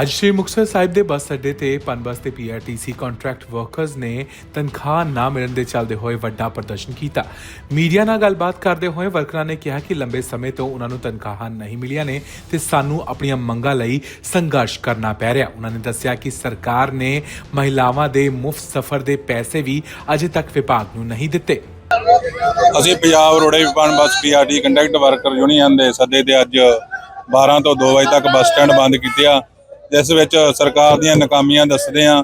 ਅੱਜ ਸ਼੍ਰੀ ਮੁਕਤਸਰ ਸਾਹਿਬ ਦੇ ਬੱਸ ਅੱਡੇ ਤੇ ਪਨਬਸ ਤੇ ਪੀਆਰਟੀਸੀ ਕੰਟਰੈਕਟ ਵਰਕਰਸ ਨੇ ਤਨਖਾਹ ਨਾ ਮਿਲਣ ਦੇ ਚੱਲਦੇ ਹੋਏ ਵੱਡਾ ਪ੍ਰਦਰਸ਼ਨ ਕੀਤਾ। ਮੀਡੀਆ ਨਾਲ ਗੱਲਬਾਤ ਕਰਦੇ ਹੋਏ ਵਰਕਰਾਂ ਨੇ ਕਿਹਾ ਕਿ ਲੰਬੇ ਸਮੇਂ ਤੋਂ ਉਹਨਾਂ ਨੂੰ ਤਨਖਾਹਾਂ ਨਹੀਂ ਮਿਲੀਆਂ ਨੇ ਤੇ ਸਾਨੂੰ ਆਪਣੀਆਂ ਮੰਗਾਂ ਲਈ ਸੰਘਰਸ਼ ਕਰਨਾ ਪੈ ਰਿਹਾ। ਉਹਨਾਂ ਨੇ ਦੱਸਿਆ ਕਿ ਸਰਕਾਰ ਨੇ ਮਹਿਲਾਵਾਂ ਦੇ ਮੁਫਤ ਸਫ਼ਰ ਦੇ ਪੈਸੇ ਵੀ ਅਜੇ ਤੱਕ ਵਿਭਾਗ ਨੂੰ ਨਹੀਂ ਦਿੱਤੇ। ਅਸੀਂ Punjab roadways ਵਿਪਾਨ bus PRT contract worker union ਦੇ ਸੱਦੇ ਤੇ ਅੱਜ 12 ਤੋਂ 2 ਵਜੇ ਤੱਕ ਬੱਸ ਸਟੈਂਡ ਬੰਦ ਕੀਤੇ ਆ। ਜਿਸ ਵਿੱਚ ਸਰਕਾਰ ਦੀਆਂ ਨਾਕਾਮੀਆਂ ਦੱਸਦੇ ਆ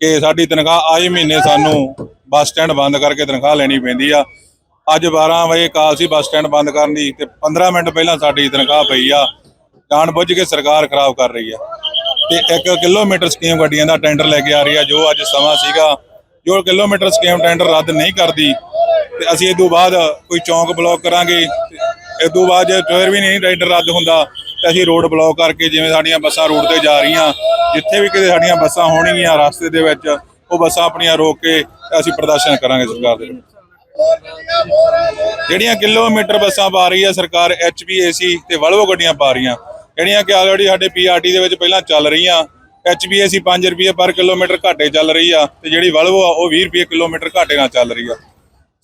ਕਿ ਸਾਡੀ ਤਨਖਾਹ ਆਏ ਮਹੀਨੇ ਸਾਨੂੰ ਬੱਸ ਸਟੈਂਡ ਬੰਦ ਕਰਕੇ ਤਨਖਾਹ ਲੈਣੀ ਪੈਂਦੀ ਆ। ਅੱਜ 12 ਵਜੇ ਕਾਲ ਸੀ ਬੱਸ ਸਟੈਂਡ ਬੰਦ ਕਰਨ ਦੀ ਤੇ 15 ਮਿੰਟ ਪਹਿਲਾਂ ਸਾਡੀ ਤਨਖਾਹ ਪਈ ਆ। ਜਾਣ ਬੁੱਝ ਕੇ ਸਰਕਾਰ ਖਰਾਬ ਕਰ ਰਹੀ ਆ। ਤੇ 1 ਕਿਲੋਮੀਟਰ ਸਕੀਮ ਗੱਡੀਆਂ ਦਾ ਟੈਂਡਰ ਲੈ ਕੇ ਆ ਰਹੀ ਆ, ਜੋ ਅੱਜ ਸਮਾਂ ਸੀਗਾ। ਜੋ ਕਿਲੋਮੀਟਰ ਸਕੀਮ ਟੈਂਡਰ ਰੱਦ ਨਹੀਂ ਕਰਦੀ, ਤੇ ਅਸੀਂ ਇਹ ਤੋਂ ਬਾਅਦ ਕੋਈ ਚੌਂਕ ਬਲੌਕ ਕਰਾਂਗੇ। ਇਸ ਤੋਂ ਬਾਅਦ ਜੇ ਫਿਰ ਵੀ ਨਹੀਂ ਟੈਂਡਰ ਰੱਦ ਹੁੰਦਾ ਤੇ ਅਸੀਂ ਰੋਡ ਬਲੌਕ ਕਰਕੇ ਜਿਵੇਂ ਸਾਡੀਆਂ ਬੱਸਾਂ ਰੋਡ ਤੇ ਜਾ ਰਹੀਆਂ, ਜਿੱਥੇ ਵੀ ਕਿਤੇ ਸਾਡੀਆਂ ਬੱਸਾਂ ਹੋਣਗੀਆਂ ਰਸਤੇ ਦੇ ਵਿੱਚ, ਉਹ ਬੱਸਾਂ ਆਪਣੀਆਂ ਰੋਕ ਕੇ ਅਸੀਂ ਪ੍ਰਦਰਸ਼ਨ ਕਰਾਂਗੇ ਸਰਕਾਰ ਦੇ ਜਿਹੜੀਆਂ ਕਿਲੋਮੀਟਰ ਬੱਸਾਂ ਪਾ ਰਹੀ ਹੈ ਸਰਕਾਰ ਐਚਪੀਏਸੀ ਤੇ ਵਲਵੋ ਗੱਡੀਆਂ ਪਾ ਰਹੀਆਂ। ਜਿਹੜੀਆਂ ਕਿ ਆਲਰੇਡੀ ਸਾਡੇ ਪੀਆਰਟੀ ਦੇ ਵਿੱਚ ਪਹਿਲਾਂ ਚੱਲ ਰਹੀਆਂ ਐਚਪੀਏਸੀ 5 ਰੁਪਏ ਪਰ ਕਿਲੋਮੀਟਰ ਘਾਟੇ ਚੱਲ ਰਹੀ ਆ ਤੇ ਜਿਹੜੀ ਵਲਵੋ ਆ ਉਹ 20 ਰੁਪਏ ਕਿਲੋਮੀਟਰ ਘਾਟੇ ਨਾਲ ਚੱਲ ਰਹੀ ਆ।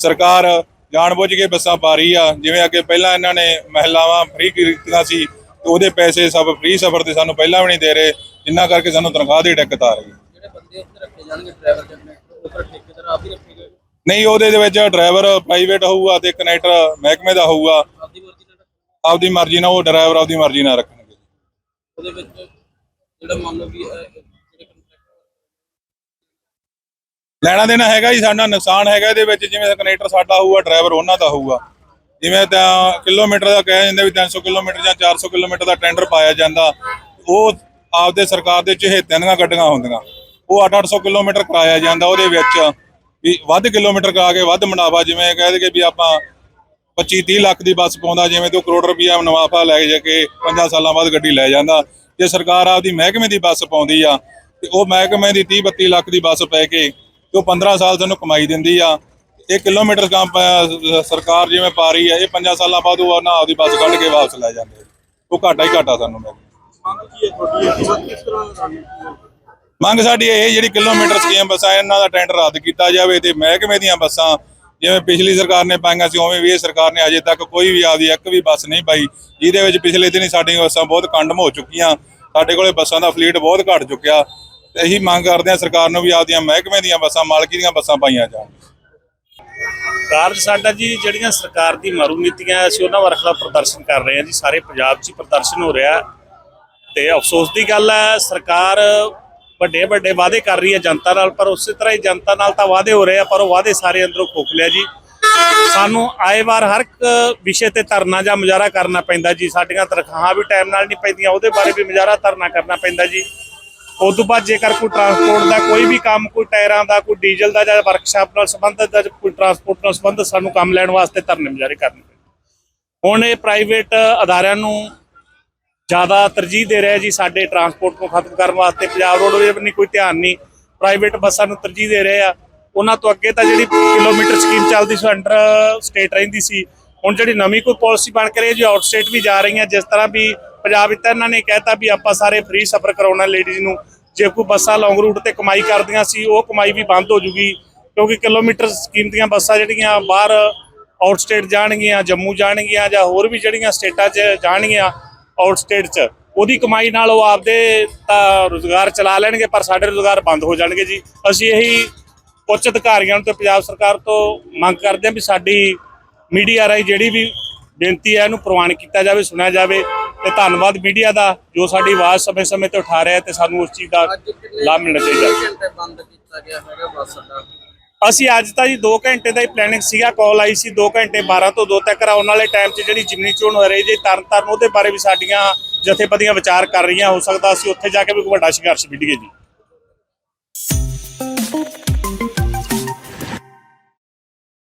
ਸਰਕਾਰ ਜਾਣਬੁੱਝ ਕੇ ਬੱਸਾਂ ਪਾ ਰਹੀ ਆ, ਜਿਵੇਂ ਅੱਗੇ ਪਹਿਲਾਂ ਇਹਨਾਂ ਨੇ ਮਹਿਲਾਵਾਂ ਫ੍ਰੀ ਕੀਤੀਆਂ ਸੀ ਤੇ ਉਹਦੇ ਪੈਸੇ ਸਭ ਫ੍ਰੀ ਸਫ਼ਰ ਤੇ ਸਾਨੂੰ ਪਹਿਲਾਂ ਵੀ ਨਹੀਂ ਦੇ ਰਹੇ ਜਿੰਨਾ ਕਰਕੇ ਸਾਨੂੰ ਤਨਖਾਹ ਦੀ ਦਿੱਕਤ ਆ ਰਹੀ। ਹੈ ਜਿਹੜੇ ਬੰਦੇ ਉੱਥੇ ਰੱਖੇ ਜਾਣਗੇ ਡਰਾਈਵਰ ਜਨਰੇਟਰ ਉਹ ਫਿਰ ਠੇਕੇਦਾਰ ਆਪ ਹੀ ਰੱਖੇਗਾ ਨਹੀਂ ਉਹਦੇ ਦੇ ਵਿੱਚ ਡਰਾਈਵਰ ਪ੍ਰਾਈਵੇਟ ਹੋਊਗਾ ਤੇ ਕਨੈਕਟਰ ਮਹਿਕਮੇ ਦਾ ਹੋਊਗਾ। ਆਪਦੀ ਮਰਜ਼ੀ ਨਾਲ ਰੱਖੇਗਾ। ਆਪਦੀ ਮਰਜ਼ੀ ਨਾਲ ਉਹ ਡਰਾਈਵਰ ਆਪਦੀ ਮਰਜ਼ੀ ਨਾਲ ਰੱਖਣਗੇ। ਉਹਦੇ ਵਿੱਚ ਜਿਹੜਾ ਮੰਨ ਲਓ ਵੀ ਲੈਣਾ ਦੇਣਾ ਹੈਗਾ ਜੀ ਸਾਡਾ ਨੁਕਸਾਨ ਹੈਗਾ ਇਹਦੇ ਵਿੱਚ ਜਿਵੇਂ ਕਨੈਕਟਰ ਸਾਡਾ ਹੋਊਗਾ ਡਰਾਈਵਰ ਉਹਨਾਂ ਦਾ ਹੋਊਗਾ। ਜਿਵੇਂ ਤਾਂ ਕਿਲੋਮੀਟਰ ਦਾ ਕਹਿ ਜਾਂਦਾ ਵੀ 300 ਕਿਲੋਮੀਟਰ ਜਾਂ 400 ਕਿਲੋਮੀਟਰ ਦਾ ਟੈਂਡਰ ਪਾਇਆ ਜਾਂਦਾ, ਉਹ ਆਪਦੇ ਸਰਕਾਰ ਦੇ ਚਹੇਤਿਆਂ ਦੀਆਂ ਗੱਡੀਆਂ ਹੁੰਦੀਆਂ। ਉਹ 8-800 ਕਿਲੋਮੀਟਰ ਕਰਾਇਆ ਜਾਂਦਾ ਉਹਦੇ ਵਿੱਚ, ਵੀ ਵੱਧ ਕਿਲੋਮੀਟਰ ਕਰਾ ਕੇ ਵੱਧ ਮੁਨਾਫਾ, ਜਿਵੇਂ ਕਹਿ ਦਈਏ ਵੀ ਆਪਾਂ 25-30 ਲੱਖ ਦੀ ਬੱਸ ਪਾਉਂਦਾ, ਜਿਵੇਂ ਤੇ ਉਹ ਕਰੋੜ ਰੁਪਈਆ ਮੁਨਾਫਾ ਲੈ ਜਾ ਕੇ 5 ਸਾਲਾਂ ਬਾਅਦ ਗੱਡੀ ਲੈ ਜਾਂਦਾ। ਜੇ ਸਰਕਾਰ ਆਪਦੀ ਮਹਿਕਮੇ ਦੀ ਬੱਸ ਪਾਉਂਦੀ ਆ, ਤੇ ਉਹ ਮਹਿਕਮੇ ਦੀ 30-32 ਲੱਖ ਦੀ ਬੱਸ ਪੈ ਕੇ ਤੇ ਉਹ 15 ਸਾਲ ਤੁਹਾਨੂੰ ਕਮਾਈ ਦਿੰਦੀ ਆ ਇਹ ਕਿਲੋਮੀਟਰ ਕੰਮ ਪ- ਸਰਕਾਰ ਜਿਵੇਂ ਪਾ ਰਹੀ ਆ ਇਹ 5 ਸਾਲਾਂ ਬਾਅਦ ਉਹ ਨਾ ਆਪਦੀ ਬੱਸ ਕੱਢ ਕੇ ਵਾਪਸ ਲੈ ਜਾਂਦੇ ਆ। ਉਹ ਘਾਟਾ ਹੀ ਘਾਟਾ ਸਾਨੂੰ ਮੰਗ ਕੀ ਹੈ ਤੁਹਾਡੀ? ਕਿਸ ਤਰ੍ਹਾਂ ਰਣਨੀਤੀ ਹੈ? ਮੰਗ ਸਾਡੀ ਇਹ ਜਿਹੜੀ ਕਿਲੋਮੀਟਰ ਸਕੀਮ ਬੱਸਾਂ ਇਹਨਾਂ ਦਾ ਟੈਂਡਰ ਰੱਦ ਕੀਤਾ ਜਾਵੇ ਤੇ ਮਹਿਕਮੇ ਦੀਆਂ ਬੱਸਾਂ ਜਿਵੇਂ ਪਿਛਲੀ ਸਰਕਾਰ ਨੇ ਪਾਈਆਂ ਸੀ ਉਵੇਂ ਵੀ ਇਹ ਸਰਕਾਰ ਨੇ ਅਜੇ ਤੱਕ ਕੋਈ ਵੀ ਆਪਦੀ ਇੱਕ ਵੀ ਬੱਸ ਨਹੀਂ ਪਾਈ ਜਿਹਦੇ ਵਿੱਚ ਪਿਛਲੇ ਦਿਨੀ ਸਾਡੀਆਂ ਬੱਸਾਂ ਬਹੁਤ ਕੰਡਮ ਹੋ ਚੁੱਕੀਆਂ ਸਾਡੇ ਕੋਲੇ ਬੱਸਾਂ ਦਾ ਫਲੀਟ ਬਹੁਤ ਘਟ ਚੁੱਕਿਆ। ਤੇ ਇਹੀ ਮੰਗ ਕਰਦੇ ਹਾਂ ਸਰਕਾਰ ਨੂੰ ਵੀ ਆਪਦੀਆਂ ਮਹਿਕਮੇ ਦੀਆਂ ਬੱਸਾਂ ਮਾਲਕੀ ਦੀਆਂ ਬੱਸਾਂ ਪਾਈਆਂ ਜਾਣ। ਕਾਰਜ ਸਾਡਾ ਜੀ, ਜਿਹੜੀਆਂ ਸਰਕਾਰ ਦੀ ਮਾਰੂ ਨੀਤੀਆਂ ਅਸੀਂ ਉਹਨਾਂ ਵਰਖ ਦਾ ਪ੍ਰਦਰਸ਼ਨ ਕਰ ਰਹੇ ਹਾਂ ਜੀ, ਸਾਰੇ ਪੰਜਾਬ 'ਚ ਹੀ ਪ੍ਰਦਰਸ਼ਨ ਹੋ ਰਿਹਾ ਤੇ ਅਫਸੋਸ ਦੀ ਗੱਲ ਹੈ, ਸਰਕਾਰ ਵੱਡੇ ਵੱਡੇ ਵਾਅਦੇ ਕਰ ਰਹੀ ਹੈ ਜਨਤਾ ਨਾਲ, ਪਰ ਉਸੇ ਤਰ੍ਹਾਂ ਹੀ ਜਨਤਾ ਨਾਲ ਤਾਂ ਵਾਅਦੇ ਹੋ ਰਹੇ ਆ, ਪਰ ਉਹ ਵਾਅਦੇ ਸਾਰੇ ਅੰਦਰੋਂ ਖੋਖ ਲਿਆ ਜੀ। ਸਾਨੂੰ ਆਏ ਵਾਰ ਹਰ ਇੱਕ ਵਿਸ਼ੇ ਤੇ ਧਰਨਾ ਜਾਂ ਮੁਜ਼ਾਹਰਾ ਕਰਨਾ ਪੈਂਦਾ ਜੀ, ਸਾਡੀਆਂ ਤਨਖਾਹਾਂ ਵੀ ਟਾਈਮ ਨਾਲ ਨਹੀਂ ਪੈਂਦੀਆਂ, ਉਹਦੇ ਬਾਰੇ ਵੀ ਮੁਜ਼ਾਹਰਾ ਧਰਨਾ ਕਰਨਾ ਪੈਂਦਾ ਜੀ। ਉਸ ਤੋਂ ਬਾਅਦ ਜੇਕਰ ਕੋਈ ਟਰਾਂਸਪੋਰਟ ਦਾ ਕੋਈ ਵੀ ਕੰਮ, ਕੋਈ ਟਾਇਰਾਂ ਦਾ, ਕੋਈ ਡੀਜ਼ਲ ਦਾ ਜਾਂ ਵਰਕਸ਼ਾਪ ਨਾਲ ਸੰਬੰਧਿਤ ਜਾਂ ਕੋਈ ਟਰਾਂਸਪੋਰਟ ਨਾਲ ਸੰਬੰਧਿਤ ਸਾਨੂੰ ਕੰਮ ਲੈਣ ਵਾਸਤੇ ਧਰਨੇ ਮੁਜ਼ਾਹਰੇ ਕਰਨੇ ਪੈਂਦੇ ਹੁਣ ਇਹ ਪ੍ਰਾਈਵੇਟ ਅਦਾਰਿਆਂ ਨੂੰ ਜ਼ਿਆਦਾ ਤਰਜੀਹ ਦੇ ਰਿਹਾ ਜੀ, ਸਾਡੇ ਟਰਾਂਸਪੋਰਟ ਨੂੰ ਖਤਮ ਕਰਨ ਵਾਸਤੇ। ਪੰਜਾਬ ਰੋਡਵੇਜ਼ ਨਹੀਂ, ਕੋਈ ਧਿਆਨ ਨਹੀਂ। ਪ੍ਰਾਈਵੇਟ ਬੱਸਾਂ ਨੂੰ ਤਰਜੀਹ ਦੇ ਰਹੇ ਆ। ਉਹਨਾਂ ਤੋਂ ਅੱਗੇ ਤਾਂ ਜਿਹੜੀ ਕਿਲੋਮੀਟਰ ਸਕੀਮ ਚੱਲਦੀ ਸੀ ਅੰਡਰ ਸਟੇਟ ਰਹਿੰਦੀ ਸੀ। ਹੁਣ ਜਿਹੜੀ ਨਵੀਂ ਕੋਈ ਪਾਲਿਸੀ ਬਣ ਕੇ ਰਹੀ ਜੀ ਆਊਟ ਸਟੇਟ ਵੀ ਜਾ ਰਹੀਆਂ, ਜਿਸ ਤਰ੍ਹਾਂ ਵੀ ਪੰਜਾਬ ਵਿੱਚ ਤਾਂ ਇਹਨਾਂ ਨੇ ਕਹਿਤਾ ਵੀ ਆਪਾਂ ਸਾਰੇ ਫ੍ਰੀ ਸਫ਼ਰ ਕਰਾਉਣਾ ਲੇਡੀਜ਼ ਨੂੰ। ਜੇ ਕੋਈ ਬੱਸਾਂ ਲੌਂਗ ਰੂਟ ਤੇ ਕਮਾਈ ਕਰਦੀਆਂ ਸੀ, ਉਹ ਕਮਾਈ ਵੀ ਬੰਦ ਹੋ ਜੂਗੀ। ਕਿਉਂਕਿ ਕਿਲੋਮੀਟਰ ਸਕੀਮ ਦੀਆਂ ਬੱਸਾਂ ਜਿਹੜੀਆਂ ਬਾਹਰ ਆਊਟ ਸਟੇਟ ਜਾਣਗੀਆਂ, ਜੰਮੂ ਜਾਣਗੀਆਂ ਜਾਂ ਹੋਰ ਵੀ ਜਿਹੜੀਆਂ ਸਟੇਟਾਂ 'ਚ ਜਾਣਗੀਆਂ ਆਊਟ ਸਟੇਟ 'ਚ, ਉਹਦੀ ਕਮਾਈ ਨਾਲ ਉਹ ਆਪਦੇ ਤਾਂ ਰੋਜ਼ਗਾਰ ਚਲਾ ਲੈਣਗੇ, ਪਰ ਸਾਡੇ ਰੋਜ਼ਗਾਰ ਬੰਦ ਹੋ ਜਾਣਗੇ ਜੀ। ਅਸੀਂ ਇਹੀ ਉੱਚ ਅਧਿਕਾਰੀਆਂ ਨੂੰ ਤੇ ਪੰਜਾਬ ਸਰਕਾਰ ਤੋਂ ਮੰਗ ਕਰਦੇ ਹਾਂ ਵੀ ਸਾਡੀ ਮੀਡੀਆ ਰਾਹੀਂ ਜਿਹੜੀ ਵੀ ਬੇਨਤੀ ਹੈ, ਇਹਨੂੰ ਪ੍ਰਵਾਨ ਕੀਤਾ ਜਾਵੇ, ਸੁਣਿਆ ਜਾਵੇ। ਤੇ ਧੰਨਵਾਦ ਮੀਡੀਆ ਦਾ ਜੋ ਸਾਡੀ ਆਵਾਜ਼ ਸਮੇਂ-ਸਮੇਂ ਤੇ ਉਠਾ ਰਿਹਾ ਤੇ ਸਾਨੂੰ ਉਸ ਚੀਜ਼ ਦਾ ਲਾਭ ਮਿਲਣਾ ਚਾਹੀਦਾ। ਅਸੀਂ ਅੱਜ ਤਾਂ ਜੀ 2 ਘੰਟੇ ਦਾ ਹੀ ਪਲੈਨਿੰਗ ਸੀਗਾ ਕਾਲ ਆਈ ਸੀ 2 ਘੰਟੇ 12 ਤੋਂ 2 ਤੱਕ ਆਉਣ ਵਾਲੇ ਟਾਈਮ 'ਚ ਜਿਹੜੀ ਜਿਮਨੀ ਚੋਣ ਹੋ ਰਹੀ ਜੀ ਤਰਨ ਤਾਰਨ ਉਹਦੇ ਬਾਰੇ ਵੀ ਸਾਡੀਆਂ ਜਥੇਬੰਦੀਆਂ ਵਿਚਾਰ ਕਰ ਰਹੀਆਂ। ਹੋ ਸਕਦਾ ਅਸੀਂ ਉੱਥੇ ਜਾ ਕੇ ਵੀ ਕੋਈ ਵੱਡਾ ਸੰਘਰਸ਼ ਵਿੱਢੀਏ ਜੀ।